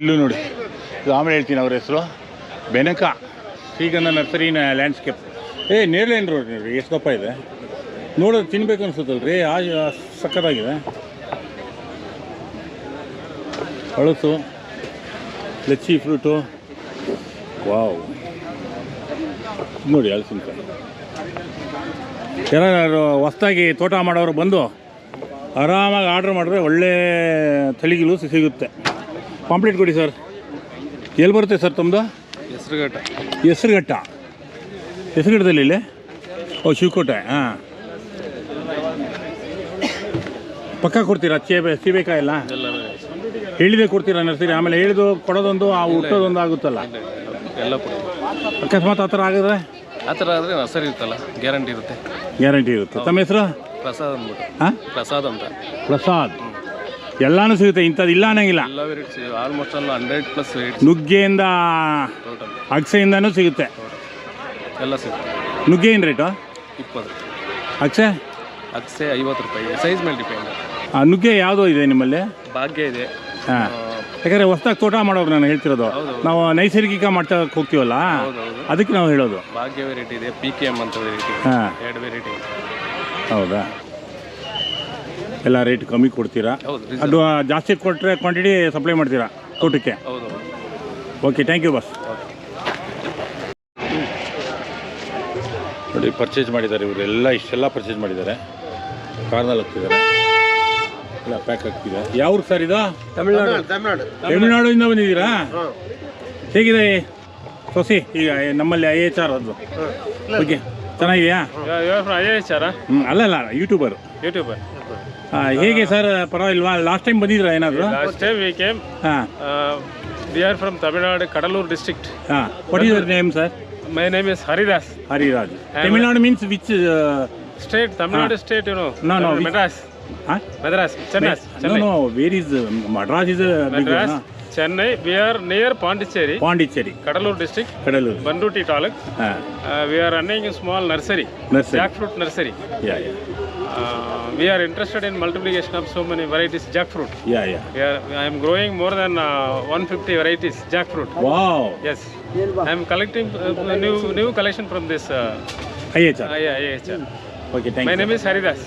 ಇಲ್ಲೂ ನೋಡಿ. ಇದು ಆಮೇಲೆ ಹೇಳ್ತೀನಿ ಅವ್ರ ಹೆಸರು. ಬೆನಕ. ಶ್ರೀಗಂಧ ನರ್ಸರಿನ ಲ್ಯಾಂಡ್ಸ್ಕೇಪ್ ಏ ನೇರ್ಲೈನ್ ರೋಡ್ ನೋಡ್ರಿ ಎಷ್ಟು ದಪ್ಪ ಇದೆ? ನೋಡೋದು ತಿನ್ಬೇಕು ಅನ್ಸುತ್ತಲ್ರಿ, ಆ ಸಕ್ಕತ್ತಾಗಿದೆ ಹಳಸು ಲಚ್ಚಿ ಫ್ರೂಟು. ವಾವ್. ನೋಡಿ ಹಲಸಿನಕಾಯಿ ಏನಾದ್ರು ಹೊಸ್ದಾಗಿ ತೋಟ ಮಾಡೋರು ಬಂದು ಆರಾಮಾಗಿ ಆರ್ಡ್ರ್ ಮಾಡಿದ್ರೆ ಒಳ್ಳೆ ತಳಿಗಿಲು ಸಿಗುತ್ತೆ. ಪಾಂಪ್ಲೆಟ್ ಕೊಡಿ ಸರ್ ಎಲ್ಲಿ ಬರುತ್ತೆ ಸರ್ ತಮ್ಮದು ಹೆಸರುಘಟ್ಟ. ಹೆಸರುಘಟ್ಟ. ಹೆಸರುಘಟ್ಟದಲ್ಲಿ ಇಲ್ಲಿ? ಓ ಶಿವಕೋಟೆ. ಹಾಂ. ಪಕ್ಕ ಕೊಡ್ತೀರಾ? ಚೇಬೆ ಸೀಬೇಕಾಯಿಲ್ಲ ಹೇಳಿದೆ ಕೊಡ್ತೀರಾ ನರ್ಸರಿ? ಆಮೇಲೆ ಹೇಳಿದು ಕೊಡೋದೊಂದು ಆ ಹುಟ್ಟೋದೊಂದು ಆಗುತ್ತಲ್ಲ? ಎಲ್ಲ ಅಕಸ್ಮಾತ್ ಆ ಥರ ಆಗಿದ್ರೆ? ಆ ಥರ ಆದರೆ ನರ್ಸರಿ ಇರುತ್ತಲ್ಲ ಗ್ಯಾರಂಟಿ ಇರುತ್ತೆ. ಗ್ಯಾರಂಟಿ ಇರುತ್ತೆ. ತಮ್ಮ ಹೆಸರು? ಪ್ರಸಾದ್ ಅಂದ್ಬಿಟ್ಟು. ಹಾಂ? ಪ್ರಸಾದ್ ಅಂತ. ಪ್ರಸಾದ್. ಎಲ್ಲಾನು ಸಿಗುತ್ತೆ ಇಂಥದ್ದು ಇಲ್ಲ ಅನ್ನಂಗಿಲ್ಲ. ಎಲ್ಲ variety almost all hundred plus variety ನುಗ್ಗೆಯಿಂದ total ಅಗಸೆಯಿಂದನೂ ಸಿಗುತ್ತೆ. ಎಲ್ಲ ಸಿಗುತ್ತೆ. ನುಗ್ಗೆ ಏನು ರೇಟು ಇಪ್ಪತ್ತು. ಅಗಸೆ? ಅಕ್ಸೆ ಐವತ್ತು ರೂಪಾಯಿ ಸೈಜ್ ಮೇಲೆ ಡಿಪೆಂಡ್ ಆ ನುಗ್ಗೆ ಯಾವುದೋ ಇದೆ ನಿಮ್ಮಲ್ಲಿ? ಭಾಗ್ಯ ಇದೆ. ಹಾಂ. ಯಾಕಂದರೆ ಹೊಸ್ದಾಗಿ ತೋಟ ಮಾಡೋರು ನಾನು ಹೇಳ್ತಿರೋದು. ನಾವು ನೈಸರ್ಗಿಕ ಮಾಡ್ತಾ ಹೋಗ್ತೀವಲ್ಲ? ಅದಕ್ಕೆ ನಾವು ಹೇಳೋದು. ಭಾಗ್ಯ ವೆರೈಟಿ ಇದೆ. ಪಿ ಕೆ ಎಂ ಅಂತ ವೆರೈಟಿ ಹಾಂ. ಎರಡು ವೆರೈಟಿ ಹೌದಾ? ಎಲ್ಲ ರೇಟ್ ಕಮ್ಮಿ ಕೊಡ್ತೀರಾ? ಅದು ಜಾಸ್ತಿ ಕೊಟ್ಟರೆ ಕ್ವಾಂಟಿಟಿ ಸಪ್ಲೈ ಮಾಡ್ತೀರಾ ತೋಟಕ್ಕೆ? ಓಕೆ ಥ್ಯಾಂಕ್ ಯು ಬಸ್ ನೋಡಿ ಪರ್ಚೇಸ್ ಮಾಡಿದ್ದಾರೆ ಇವರೆಲ್ಲ ಇಷ್ಟೆಲ್ಲ ಪರ್ಚೇಸ್ ಮಾಡಿದ್ದಾರೆ. ಕಾರ್ನಲ್ಲಿ ಹೋಗ್ತಿದ್ದಾರೆ ಎಲ್ಲ ಪ್ಯಾಕ್ ಆಗ್ತಿದೆ ಯಾವ್ರು ಸರ್ ಇದು? ತಮಿಳ್ನಾಡು. ತಮಿಳ್ನಾಡು. ತಮಿಳ್ನಾಡಿಂದ ಬಂದಿದ್ದೀರಾ? ಹೇಗಿದೆ ಸೊಸಿ? ಈಗ ನಮ್ಮಲ್ಲಿ ಐ ಎಚ್ ಆರ್ ಅದು. ಓಕೆ ಚೆನ್ನಾಗಿದೆಯಾ? ಎಚ್ ಆರ್ ಹ್ಞೂ ಅಲ್ಲ ಯೂಟ್ಯೂಬರ್ ಯೂಟ್ಯೂಬರ್ ಹೇಗೆ ಸರ್ ಪರವಾಗಿಲ್ವಾ ಲಾಸ್ಟ್ ಟೈಮ್ ಬಂದಿದ್ರಾ ಏನಾದರೂ ಲಾಸ್ಟ್ ಟೈಮ್ ವಿ ಕೇಮ್ ಹಾಂ we are from Tamil Nadu Cuddalore district ಹಾಂ what is your name sir my name is Haridas Hariraj Tamil Nadu means which state Tamil Nadu state you know No, no, we- Madras ಹಾಂ Madras Chennai no Chennai no where is Madras is Madras Chennai we are near Pondicherry Pondicherry Cuddalore district Cuddalore Panruti taluk we are running small nursery jackfruit nursery we are interested in multiplication of so many varieties jackfruit yeah yeah we are I am growing more then one fifty varieties jackfruit wow yes I am collecting new new collection from this IHR IHR okay thank my name is Haridas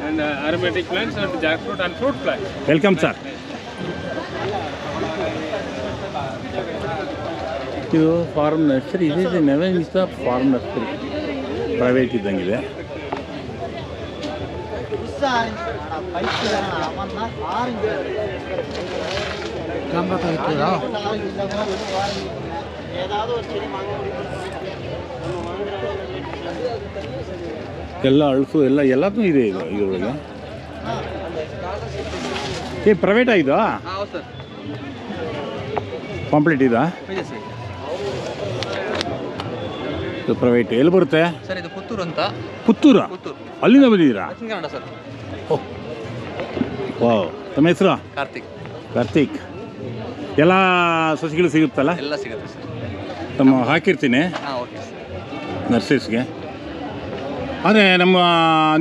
and uh, aromatic plants and jackfruit and fruit plants. Welcome sir ಇದು farm nursery ಇದೆ ನೆವೆ is the farm nursery private ಇದ್ದಂಗಿದೆ ಎಲ್ಲ ಅಳಸು ಎಲ್ಲ ಎಲ್ಲದೂ ಇದೆ ಇದು ಇದರೊಳಗೆ. ಏ ಪ್ರೈವೇಟಾ ಇದು? ಪಾಂಪ್ಲೆಟ್ ಇದಾ? ಇದೆ ಪ್ರೈವೇಟ್ ಎಲ್ಲಿ ಬರುತ್ತೆ? ಸರ್ ಇದು ಪುತ್ತೂರು ಅಂತ. ಪುತ್ತೂರ? ಅಲ್ಲಿಂದ ಬಂದಿದ್ದೀರಾ? ಸರ್. ವಾವ್. ತಮ್ಮ ಹೆಸರು? ಕಾರ್ತಿಕ್. ಕಾರ್ತಿಕ್. ಎಲ್ಲ ಸಸಿಗಳು ಸಿಗುತ್ತಲ್ಲ? ಎಲ್ಲ ಸಿಗುತ್ತೆ ಸರ್. ನಮ್ಮ ಹಾಕಿರ್ತೀನಿ. ಹಾಂ ಆದರೆ ನಮ್ಮ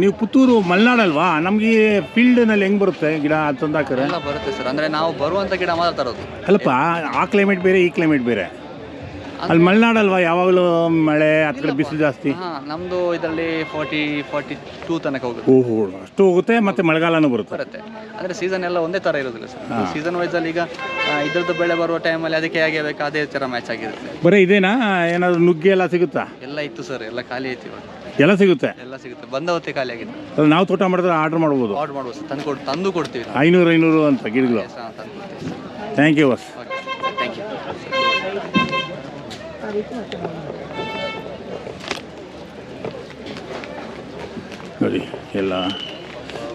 ನೀವು ಪುತ್ತೂರು ಮಲೆನಾಡಲ್ವಾ? ನಮಗೆ ಫೀಲ್ಡ್ನಲ್ಲಿ ಹೆಂಗೆ ಬರುತ್ತೆ ಗಿಡ ತಂದಾಕರೆ? ಎಲ್ಲ ಬರುತ್ತೆ ಸರ್. ಅಂದರೆ ನಾವು ಬರುವಂಥ ಗಿಡ ಮಾತ್ರ ತರೋದು. ಅಲ್ಲಪ್ಪ ಆ ಕ್ಲೈಮೇಟ್ ಬೇರೆ ಈ ಕ್ಲೈಮೇಟ್ ಬೇರೆ. ಅಲ್ಲಿ ಮಲೆನಾಡಲ್ವಾ? ಯಾವಾಗಲೂ ಮಳೆ ಆ ಕಡೆ ಬಿಸಿಲು ಜಾಸ್ತಿ. ಹಾಂ ನಮ್ಮದು ಇದರಲ್ಲಿ ಫಾರ್ಟಿ ಫಾರ್ಟಿ ಟೂ ತನಕ ಹೋಗುತ್ತೆ. ಓಹೋ ಅಷ್ಟು ಹೋಗುತ್ತೆ ಮತ್ತೆ ಮಳೆಗಾಲನೂ ಬರುತ್ತೆ. ಬರುತ್ತೆ. ಅಂದರೆ ಸೀಸನ್ ಎಲ್ಲ ಒಂದೇ ಥರ ಇರೋದಿಲ್ಲ ಸರ್. ಸೀಸನ್ ವೈಸಲ್ಲಿ ಈಗ ಇದ್ರದ್ದು ಬೆಳೆ ಬರುವ ಟೈಮಲ್ಲಿ ಅದಕ್ಕೆ ಹೇಗೆ ಬೇಕು ಅದೇ ಥರ ಮ್ಯಾಚ್ ಆಗಿರುತ್ತೆ. ಬರೀ ಇದೇನಾ? ಏನಾದರೂ ನುಗ್ಗೆ ಎಲ್ಲ ಸಿಗುತ್ತಾ? ಎಲ್ಲ ಇತ್ತು ಸರ್. ಎಲ್ಲ ಖಾಲಿ ಐತಿ ಇವಾಗ. ಎಲ್ಲ ಸಿಗುತ್ತೆ? ಎಲ್ಲ ಸಿಗುತ್ತೆ. ಬಂದ ಹೊತ್ತೆ ಖಾಲಿ ಆಗಿದೆ ನಾವು ತೋಟ ಮಾಡಿದ್ರೆ ಆರ್ಡರ್ ಮಾಡ್ಬೋದು? ಆರ್ಡರ್ ಮಾಡ್ಬೋದು ಸರ್. ತಂದು ಕೊಟ್ಟು ತಂದು ಕೊಡ್ತೀವಿ ಐನೂರು ಐನೂರು ಅಂತ ಗಿಡಗಳು. ತಂದು ಕೊಡ್ತೀವಿ. ಥ್ಯಾಂಕ್ ಯು ಬಸ್ ಓಕೆ ಥ್ಯಾಂಕ್ ಯು ನೋಡಿ ಎಲ್ಲ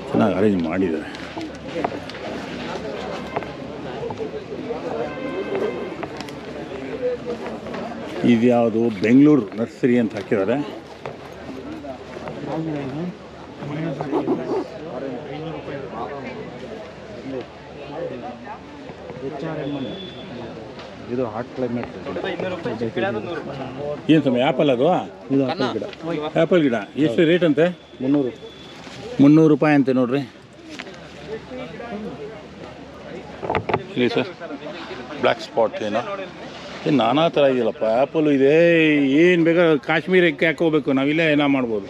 ಚೆನ್ನಾಗಿ ಅರೇಂಜ್ ಮಾಡಿದ್ದಾರೆ. ಇದು ಯಾವುದು ಬೆಂಗಳೂರು ನರ್ಸರಿ ಅಂತ ಹಾಕಿದ್ದಾರೆ. ಇದು ಹಾಟ್ ಕ್ಲೈಮೇಟ್ ಏನು ಸಮಯ ಆ್ಯಪಲ್ ಅದು? ಇದು ಆಪಲ್ ಗಿಡ. ಆ್ಯಪಲ್ ಗಿಡ. ಎಷ್ಟು ರೇಟ್ ಅಂತೆ? ಮುನ್ನೂರು. ಮುನ್ನೂರು ರೂಪಾಯಿ ಅಂತೆ ನೋಡ್ರಿ. ಇಲ್ಲಿ ಸರ್ ಬ್ಲ್ಯಾಕ್ ಸ್ಪಾಟ್ ಏನೋ. ಏನು ನಾನಾ ಥರ ಇದೆಯಲ್ಲಪ್ಪ ಆ್ಯಪಲು ಇದೆ. ಏನು ಬೇಕಾದ್ರೆ ಕಾಶ್ಮೀರಕ್ಕೆ ಹಾಕೋಬೇಕು. ನಾವಿಲ್ಲೇ ಏನೋ ಮಾಡ್ಬೋದು.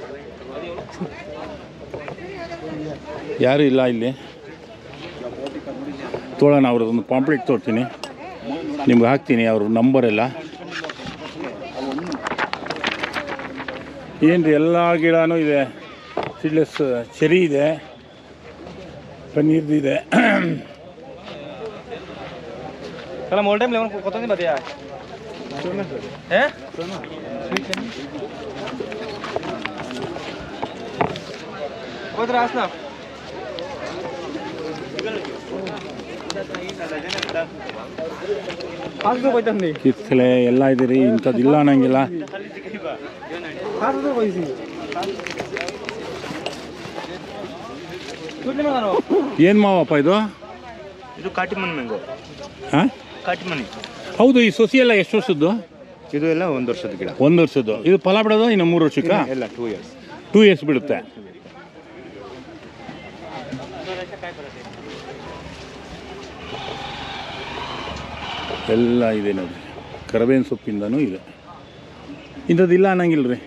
ಯಾರು ಇಲ್ಲ ಇಲ್ಲಿ. ತೋಳೋಣ ಅವ್ರದ್ದೊಂದು ಪಾಂಪ್ಲೆಟ್ ತೋರ್ತೀನಿ. ನಿಮ್ಗೆ ಹಾಕ್ತೀನಿ ಅವ್ರ ನಂಬರ್ ಎಲ್ಲ. ಏನು ರೀ ಎಲ್ಲ ಗಿಡನೂ ಇದೆ. ಸಿಡ್ಲೆಸ್ ಚೆರಿ ಇದೆ. ಪನ್ನೀರ್ದು ಇದೆ. ಹೋದ್ರೆ ಆಸ್ನ ಕಿತ್ತಲೆ ಎಲ್ಲ ಇದೀರಿ ಇಂಥದ್ದಿಲ್ಲ ಇಂಥದ್ದು ಇಲ್ಲ ಅನ್ನಂಗಿಲ್ಲ. ಏನ್ ಮಾವಪ್ಪ ಇದು? ಇದು ಕಾಟಿಮನ್ ಮ್ಯಾಂಗೋ. ಹಾಂ? ಕಾಟಿಮನಿ. ಹೌದು ಈ ಸೊಸಿ ಎಲ್ಲ ಎಷ್ಟು ವರ್ಷದ್ದು? ಇದು ಎಲ್ಲ ಒಂದು ವರ್ಷದ ಗಿಡ. ಒಂದು ವರ್ಷದ್ದು. ಇದು ಫಲ ಬಿಡೋದು ಇನ್ನು ಮೂರು ವರ್ಷಕ್ಕೆ? ಎಲ್ಲ ಟೂ ಇಯರ್ಸ್ ಟೂ ಇಯರ್ಸ್ ಬಿಡುತ್ತೆ. ಎಲ್ಲ ಇದೆ ನೋಡಿರಿ ಕರಬೇವಿನ ಸೊಪ್ಪಿಂದನೂ ಇದೆ. ಇಂಥದ್ದು ಇಲ್ಲ ಅನ್ನಂಗಿಲ್ಲ ರೀ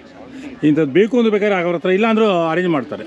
ಇಂಥದ್ದು ಬೇಕು ಅಂದ್ರೆ ಬೇಕಾದ್ರೆ ಅವ್ರ ಹತ್ರ ಇಲ್ಲ ಅಂದರೂ ಅರೇಂಜ್ ಮಾಡ್ತಾರೆ.